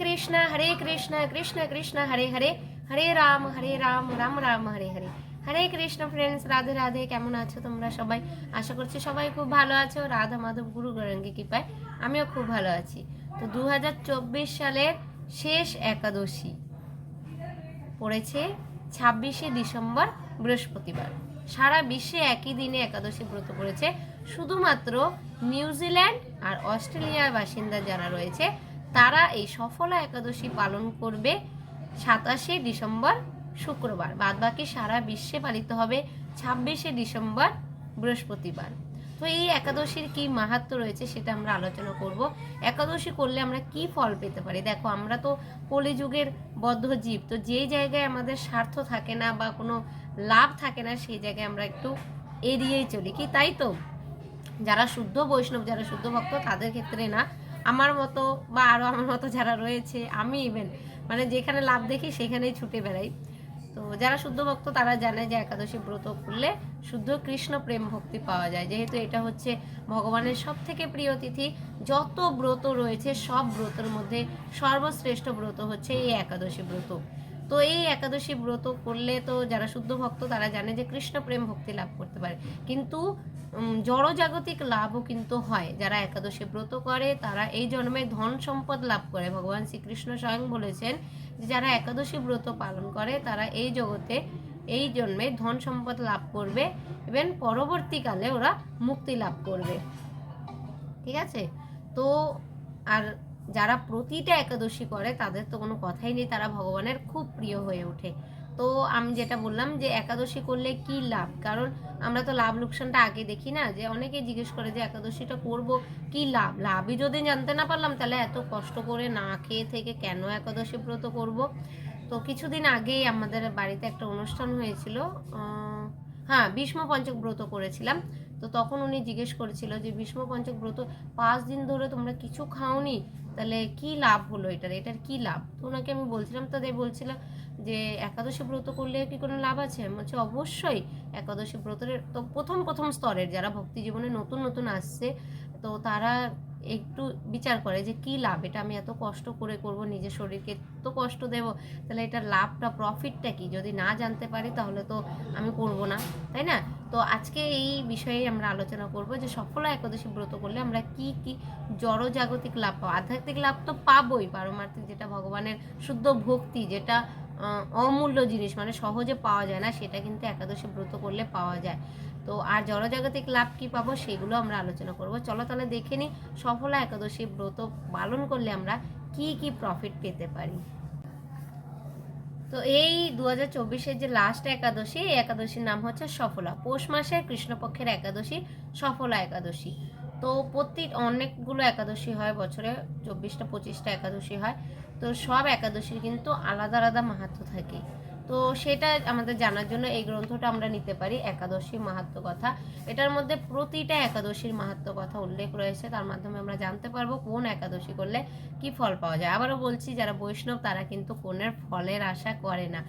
Krishna Hare Krishna Krishna Krishna Hare Hare Hare Ram Hare Ram Ram Ram Hare Hare Hare Krishna friends Radhe Radhe কেমন আছো তোমরা সবাই? আশা করছি সবাই খুব ভালো আছো। রাধা মাধব, গুরু গৌরাঙ্গী কৃপায় আমিও খুব ভালো আছি। তো দু সালের শেষ একাদশী পড়েছে ছাব্বিশে ডিসেম্বর, বৃহস্পতিবার। সারা বিশ্বে একই দিনে একাদশী ব্রত পড়েছে। শুধুমাত্র নিউজিল্যান্ড আর অস্ট্রেলিয়ার বাসিন্দা যারা রয়েছে তারা এই সফলা একাদশী পালন করবে সাতাশে ডিসেম্বর শুক্রবার। বাদবাকি সারা বিশ্বে পালিত হবে ছাব্বিশে ডিসেম্বর বৃহস্পতিবার। তো এই একাদশীর কি মাহাত্ম রয়েছে সেটা আমরা আলোচনা করব। একাদশী করলে আমরা কি ফল পেতে পারি? দেখো, আমরা তো কলিযুগের বদ্ধ জীব, তো যেই জায়গায় আমাদের স্বার্থ থাকে না বা কোনো লাভ থাকে না, সেই জায়গায় আমরা একটু এড়িয়েই চলি। কি তাই তো? যারা শুদ্ধ বৈষ্ণব, যারা শুদ্ধ ভক্ত, তাদের ক্ষেত্রে না আমার মতো বা আরও আমার মতো যারা রয়েছে, আমি ইভেন মানে যেখানে লাভ দেখি সেখানেই ছুটে বেড়াই। তো যারা শুদ্ধ ভক্ত তারা জানে যে একাদশী ব্রত করলে শুদ্ধ কৃষ্ণ প্রেম ভক্তি পাওয়া যায়। যেহেতু এটা হচ্ছে ভগবানের সব থেকে প্রিয় তিথি, যত ব্রত রয়েছে সব ব্রতের মধ্যে সর্বশ্রেষ্ঠ ব্রত হচ্ছে এই একাদশী ব্রত। তো এই একাদশী ব্রত করলে তো যারা শুদ্ধ ভক্ত তারা জানে যে কৃষ্ণ প্রেম ভক্তি লাভ করতে পারে। কিন্তু জড়জাগতিক লাভও কিন্তু হয়। যারা একাদশী ব্রত করে, তারা এই জন্মে ধন সম্পদ লাভ করে। ভগবান শ্রীকৃষ্ণ স্বয়ং বলেছেন যে, যারা একাদশী ব্রত পালন করে, তারা এই জগতে, এই জন্মে ধন সম্পদ লাভ করবে। এবং পরবর্তীকালে ওরা মুক্তি লাভ করবে। ঠিক আছে? তো, আর যারা প্রতিটা একাদশী করে, তাদের তো কোনো কথাই নেই। তারা ভগবানের খুব প্রিয় হয়ে ওঠে। তো আমি যেটা বললাম যে একাদশী করলে কি লাভ? কারণ আমরা তো লাভ লোকসানটা আগে দেখি না, যে অনেকে জিজ্ঞেস করে যে একাদশীটা করব, কি লাভ? লাভই যদি জানতে না পারলাম, তাহলে এত কষ্ট করে না খেয়ে থেকে কেন একাদশী ব্রত করব? তো কিছুদিন আগেই আমাদের বাড়িতে একটা অনুষ্ঠান হয়েছিল হ্যাঁ ভীষ্ম পঞ্চক ব্রত করেছিলাম। তো তখন উনি জিজ্ঞেস করেছিল যে ভীষ্ম পঞ্চক ব্রত পাঁচ দিন ধরে তোমরা কিছু খাওনি? তাহলে কি লাভ হলো এটার? এটার কি লাভ? তো ওনাকে আমি বলছিলাম তাদের বলছিলাম যে একাদশী ব্রত করলে কি কোনো লাভ আছে? বলছি, অবশ্যই। একাদশী ব্রতের তো প্রথম প্রথম স্তরের যারা ভক্তি জীবনে নতুন নতুন আসছে, তো তারা একটু বিচার করে যে কি লাভ? এটা আমি এত কষ্ট করে করব, নিজের শরীরকে এত কষ্ট দেব, তাহলে এটার লাভটা প্রফিটটা কি? যদি না জানতে পারি, তাহলে তো আমি করব না, তাই না? তো আজকে এই বিষয়ে আমরা আলোচনা করব যে সফলা একাদশী ব্রত করলে আমরা কি কি জড়জাগতিক লাভ পাবো? আধ্যাত্মিক লাভ তো পাবোই, পারমার্থিক যেটা ভগবানের শুদ্ধ ভক্তি, যেটা অমূল্য জিনিস মানে সহজে পাওয়া যায় না, সেটা কিন্তু একাদশী ব্রত করলে পাওয়া যায়। তো আর জড়জাগতিক লাভ কি পাবো সেগুলো আমরা আলোচনা করব। চলো তাহলে দেখে নিই সফলা একাদশী ব্রত পালন করলে আমরা কি কি প্রফিট পেতে পারি। তো এই দু হাজার যে লাস্ট একাদশী, এই একাদশীর নাম হচ্ছে সফলা। পৌষ মাসের কৃষ্ণপক্ষের একাদশী সফলা একাদশী। তো প্রতি অনেকগুলো একাদশী হয়, বছরে চব্বিশটা, পঁচিশটা একাদশী হয়। তো সব একাদশীর কিন্তু আলাদা আলাদা মাহাত্ম থাকে। তো সেটা আমাদের জানার জন্য এই গ্রন্থটা আমরা নিতে পারি একাদশীর মাহাত্ম কথা। এটার মধ্যে প্রতিটা একাদশীর মাহাত্ম কথা উল্লেখ রয়েছে। তার মাধ্যমে আমরা জানতে পারব কোন একাদশী করলে কি ফল পাওয়া যায়। আবারও বলছি, যারা বৈষ্ণব, তারা কিন্তু কোনের ফলের আশা করে না।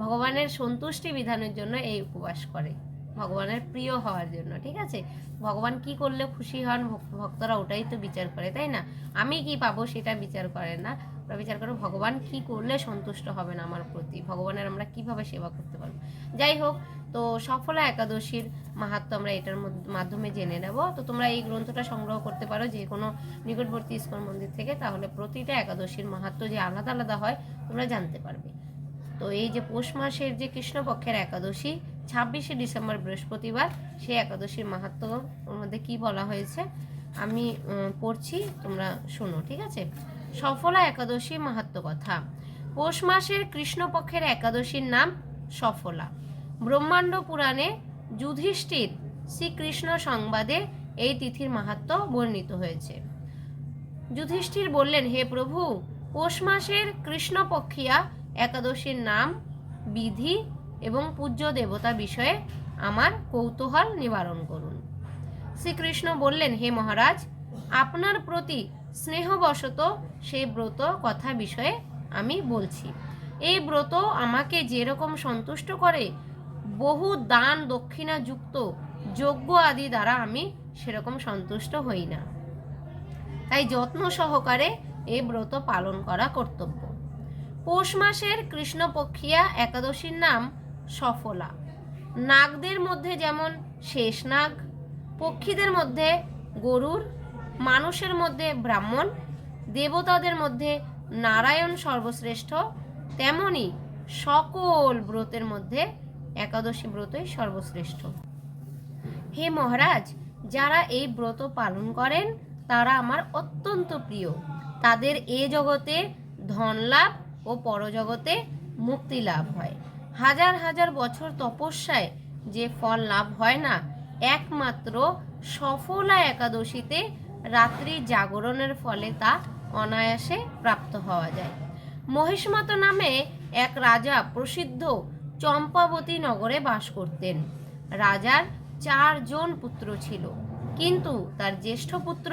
ভগবানের সন্তুষ্টি বিধানের জন্য এই উপবাস করে। ভগবানের প্রিয় হওয়ার জন্য, ঠিক আছে? ভগবান কি করলে খুশি হন, ভক- ভক্তরা ওটাই তো বিচার করে, তাই না? আমি কি পাবো সেটা বিচার করে না। ওরা বিচার করে, ভগবান কি করলে সন্তুষ্ট হবেন আমার প্রতি? ভগবানের আমরা কীভাবে সেবা করতে পারব? যাই হোক, তো সফলা একাদশীর মাহাত্ম আমরা এটার মধ্য- মাধ্যমে জেনে নেব। তো তোমরা এই গ্রন্থটা সংগ্রহ করতে পারো যে কোনো নিকটবর্তী ইস্কন মন্দির থেকে, তাহলে প্রতিটা একাদশীর মাহাত্ম যে আলাদা আলাদা হয়, তোমরা জানতে পারবে। তো এই যে পৌষ মাসের যে কৃষ্ণপক্ষের একাদশী, ছাব্বিশে ডিসেম্বর বৃহস্পতিবার, সেই একাদশীর মাহাত্ম ওর মধ্যে কি বলা হয়েছে, আমি পড়ছি, তোমরা শোনো, ঠিক আছে? সফলা একাদশী মাহাত্ম কথা। পৌষ মাসের কৃষ্ণপক্ষের একাদশীর নাম সফলা। ব্রহ্মাণ্ড পুরাণে যুধিষ্ঠির শ্রীকৃষ্ণ সংবাদে এই তিথির মাহাত্ম বর্ণিত হয়েছে। যুধিষ্ঠির বললেন, হে প্রভু, পৌষ মাসের কৃষ্ণপক্ষিয়া একাদশীর নাম, বিধি এবং পূজ্য দেবতা বিষয়ে আমার কৌতূহল নিবারণ করুন। শ্রীকৃষ্ণ বললেন, হে মহারাজ, আপনার প্রতি স্নেহবশত সেই ব্রত কথা বিষয়ে আমি বলছি। এই ব্রত আমাকে যেরকম সন্তুষ্ট করে, বহু দান দক্ষিণা যুক্ত যজ্ঞ আদি দ্বারা আমি সেরকম সন্তুষ্ট হই না। তাই যত্ন সহকারে এই ব্রত পালন করা কর্তব্য। পৌষ মাসের কৃষ্ণপক্ষিয়া একাদশীর নাম সফলা। নাগদের মধ্যে যেমন শেষ নাগ, পক্ষীদের মধ্যে গরুর, মানুষের মধ্যে ব্রাহ্মণ, দেবতাদের মধ্যে নারায়ণ সর্বশ্রেষ্ঠ, তেমনি সকল ব্রতের মধ্যে একাদশী ব্রতই সর্বশ্রেষ্ঠ। হে মহারাজ, যারা এই ব্রত পালন করেন, তারা আমার অত্যন্ত প্রিয়। তাদের এ জগতে ধন লাভ ও পরজগতে মুক্তি লাভ হয়। হাজার হাজার বছর তপস্যায় যে ফল লাভ হয় না, একমাত্র সফলা একাদশীতে রাত্রি জাগরণের ফলে তা অনায়াসে প্রাপ্ত হওয়া যায়। মহিষমাতা নামে এক রাজা প্রসিদ্ধ চম্পাবতী নগরে বাস করতেন। রাজার চারজন পুত্র ছিল, কিন্তু তার জ্যেষ্ঠ পুত্র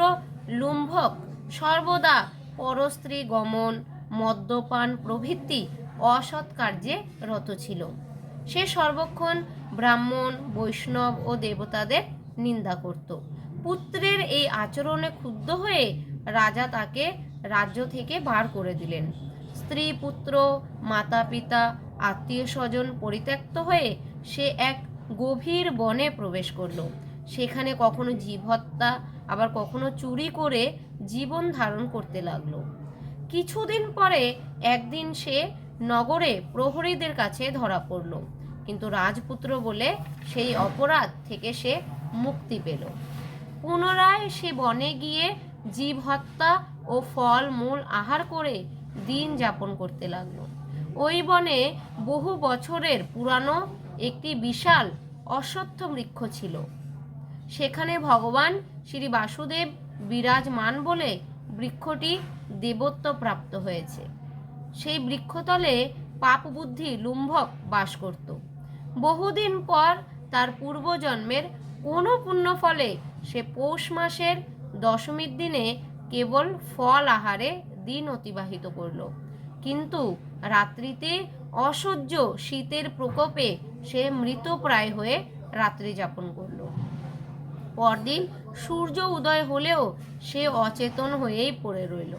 লুম্ভক সর্বদা পরস্ত্রী গমন মদ্যপান প্রভৃতি অসৎ কার্যে রত ছিল। সে সর্বক্ষণ ব্রাহ্মণ, বৈষ্ণব ও দেবতাদের নিন্দা করত। পুত্রের এই আচরণে ক্ষুব্ধ হয়ে রাজা তাকে রাজ্য থেকে বার করে দিলেন। স্ত্রী, পুত্র, মাতা, পিতা, আত্মীয় স্বজন পরিত্যক্ত হয়ে সে এক গভীর বনে প্রবেশ করল। সেখানে কখনো জীব হত্যা আবার কখনো চুরি করে জীবন ধারণ করতে লাগল। কিছুদিন পরে একদিন সে নগরে প্রহরীদের কাছে ধরা পড়ল। কিন্তু রাজপুত্র বলে সেই অপরাধ থেকে সে মুক্তি পেল। পুনরায় সে বনে গিয়ে জীব হত্যা ও ফল মূল আহার করে দিন যাপন করতে লাগল। ওই বনে বহু বছরের পুরানো একটি বিশাল অশ্বত্থ বৃক্ষ ছিল। সেখানে ভগবান শ্রী বাসুদেব বিরাজমান বলে বৃক্ষটি দেবত্ব প্রাপ্ত হয়েছে। সেই বৃক্ষতলে পাপ বুদ্ধি লুম্ভক বাস করত। বহুদিন পর তার পূর্বজন্মের কোনো পুণ্য ফলে সে পৌষ মাসের দশমীর দিনে কেবল ফল আহারে দিন অতিবাহিত করল। কিন্তু রাত্রিতে অসহ্য শীতের প্রকোপে সে মৃতপ্রায় হয়ে রাত্রি যাপন করল। পরদিন সূর্য উদয় হলেও সে অচেতন হয়েই পড়ে রইল।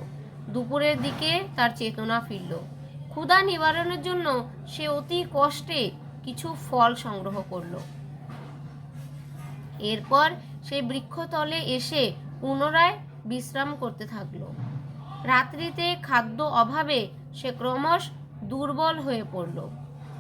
দুপুরের দিকে তার চেতনা ফিরল। ক্ষুধা নিবারণের জন্য সে অতি কষ্টে কিছু ফল সংগ্রহ করল। এরপর সে বৃক্ষতলে এসে পুনরায় বিশ্রাম করতে থাকল। রাত্রিতে খাদ্য অভাবে সে ক্রমশ দুর্বল হয়ে পড়ল।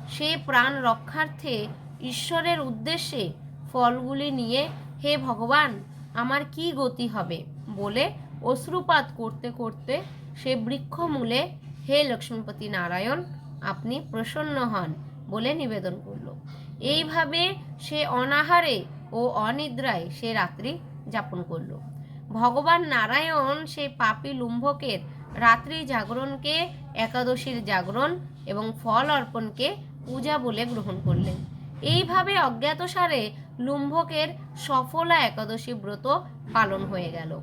সে প্রাণ রক্ষার্থে ঈশ্বরের উদ্দেশ্যে ফলগুলি নিয়ে হে ভগবান, আমার কি গতি হবে? বলে অশ্রুপাত করতে করতে সে বৃক্ষমূলে, হে লক্ষ্মীপতি নারায়ণ, আপনি প্রসন্ন হন বলে নিবেদন করল। এইভাবে সে অনাহারে ও অনিদ্রায় সে রাত্রি যাপন করল। ভগবান নারায়ণ সেই পাপি লুম্ভকের রাত্রি জাগরণকে, একাদশীর জাগরণ এবং ফল অর্পণকে পূজা বলে গ্রহণ করলেন। এইভাবে অজ্ঞাতসারে লুম্ভকের সফলা একাদশী ব্রত পালন হয়ে গেল।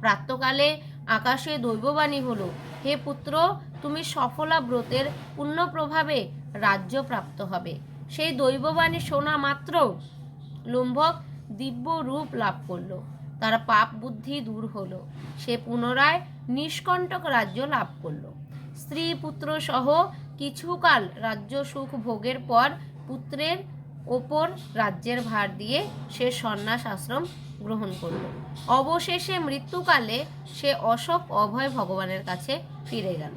প্রাতকালে আকাশে দৈববাণী হলো, হে পুত্র, তুমি সফলা ব্রতের পুণ্য প্রভাবে রাজ্য প্রাপ্ত হবে। সেই দৈববাণী শোনা মাত্র লুম্ভক দিব্য রূপ লাভ করল। তার পাপ বুদ্ধি দূর হলো। সে পুনরায় নিষ্কণ্টক রাজ্য লাভ করল। স্ত্রী পুত্র সহ কিছুকাল রাজ্য সুখ ভোগের পর পুত্রের ওপর রাজ্যের ভার দিয়ে সে সন্ন্যাস আশ্রম গ্রহণ করল। অবশেষে মৃত্যুকালে সে অশোক অভয় ভগবানের কাছে ফিরে গেল।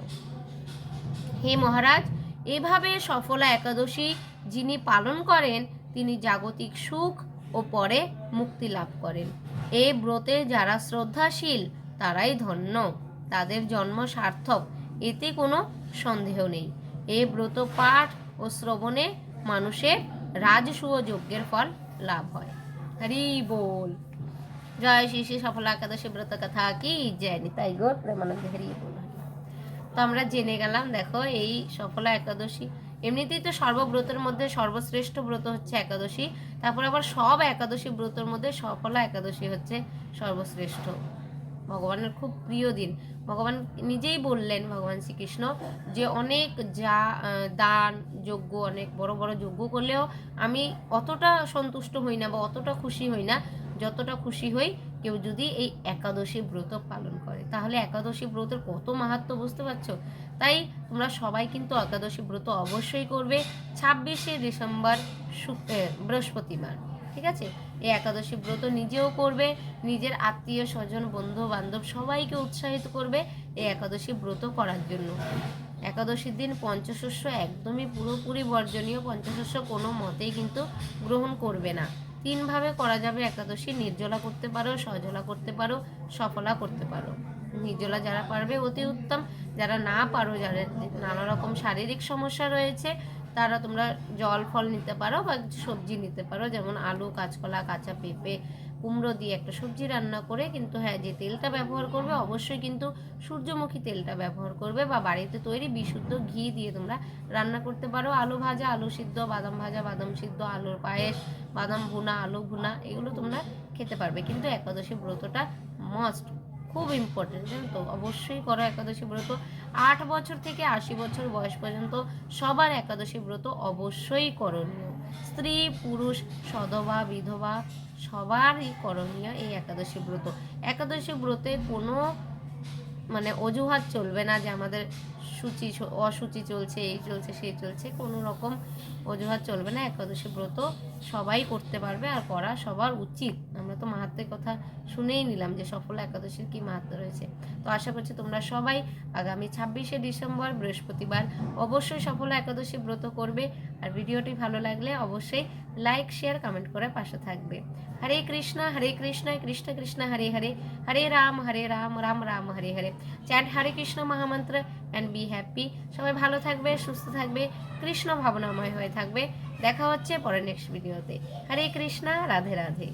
হে মহারাজ, এভাবে সফলা একাদশী যিনি পালন করেন, তিনি জাগতিক সুখ ও পরে মুক্তি লাভ করেন। এই ব্রতে যারা শ্রদ্ধাশীল, তারাই ধন্য। তাদের জন্ম সার্থক, এতে কোনো সন্দেহ নেই। এই ব্রত পাঠ ও শ্রবণে মানুষের রাজসূয় যজ্ঞের ফল লাভ হয়। হরি বল। জয় শ্রী শ্রী সফলা একাদশী ব্রত কথা কি? জয় নিতাই গোর প্রেমানন্দ হরি বল। তো আমরা জেনে গেলাম, দেখো এই সফলা একাদশী, এমনিতেই তো সর্বব্রতের মধ্যে সর্বশ্রেষ্ঠ ব্রত হচ্ছে একাদশী, তারপর আবার সব একাদশী ব্রতের মধ্যে সফলা একাদশী হচ্ছে সর্বশ্রেষ্ঠ। ভগবানের খুব প্রিয় দিন। ভগবান নিজেই বললেন ভগবান শ্রীকৃষ্ণ যে অনেক যা দান, যজ্ঞ, অনেক বড় বড় যজ্ঞ করলেও আমি অতটা সন্তুষ্ট হই না বা অতটা খুশি হই না, যতটা খুশি হই কেউ যদি এই একাদশী ব্রত পালন করে। তাহলে একাদশী ব্রতের কত মাহাত্ম বুঝতে পারছ? তাই তোমরা সবাই কিন্তু একাদশী ব্রত অবশ্যই করবে। ছাব্বিশে ডিসেম্বর বৃহস্পতিবার, ঠিক আছে? এই একাদশী ব্রত নিজেও করবে, নিজের আত্মীয় স্বজন বন্ধু বান্ধব সবাইকে উৎসাহিত করবে এই একাদশী ব্রত করার জন্য। একাদশীর দিন পঞ্চশস্য একদমই পুরোপুরি বর্জনীয়, পঞ্চশস্য কোনো মতেই কিন্তু গ্রহণ করবে না। তিনভাবে করা যাবে একাদশী, নির্জলা করতে পারো, সজলা করতে পারো, সফলা করতে পারো। নির্জলা যারা পারবে অতি উত্তম, যারা না পারো, যাদের নানা রকম শারীরিক সমস্যা রয়েছে তারা তোমরা জল, ফল নিতে পারো বা সবজি নিতে পারো। যেমন আলু, কাঁচকলা, কাঁচা পেঁপে, কুমড়ো দিয়ে একটা সবজি রান্না করে কিন্তু হ্যাঁ যে তেলটা ব্যবহার করবে অবশ্যই কিন্তু সূর্যমুখী তেলটা ব্যবহার করবে বা বাড়িতে তৈরি বিশুদ্ধ ঘি দিয়ে তোমরা রান্না করতে পারো। আলু ভাজা, আলু সিদ্ধ, বাদাম ভাজা, বাদাম সিদ্ধ, আলুর পায়েস, বাদাম ভুনা, আলু ভুনা, এগুলো তোমরা খেতে পারবে। কিন্তু একাদশী ব্রতটা মাস্ট খুব ইম্পর্টেন্ট জানো তো? অবশ্যই করো একাদশী ব্রত। আট বছর থেকে আশি বছর বয়স পর্যন্ত সবার একাদশী ব্রত অবশ্যই করণীয়। স্ত্রী, পুরুষ সধবা বিধবা সবারই করণীয় এই একাদশী ব্রত। একাদশী ব্রতে কোনো মানে অজুহাত চলবে না যে আমাদের সূচি অসুচি চলছে, এই চলছে সেই চলছে, কোনো রকম অজুহাত চলবে না, একাদশী ব্রত সবাই করতে পারবে আর করা সবার উচিত। আমরা তো মাহাত্মের কথা শুনেই নিলাম যে সফল একাদশীর কি মাহাত্ম রয়েছে। তো আশা করছি তোমরা সবাই আগামী ছাব্বিশে ডিসেম্বর বৃহস্পতিবার অবশ্যই সফল একাদশী ব্রত করবে আর ভিডিওটি ভালো লাগলে অবশ্যই লাইক, শেয়ার, কমেন্ট করে পাশে থাকবে। হরে কৃষ্ণ হরে কৃষ্ণ কৃষ্ণ কৃষ্ণ, হরে হরে হরে রাম হরে রাম রাম রাম, হরে হরে। চ্যান্ট হরে কৃষ্ণ মহামন্ত্র অ্যান্ড বি হ্যাপি সবাই ভালো থাকবে, সুস্থ থাকবে, কৃষ্ণ ভাবনাময় হয়ে থাকবে। দেখা হচ্ছে পরের নেক্সট ভিডিওতে হরে কৃষ্ণা, রাধে রাধে।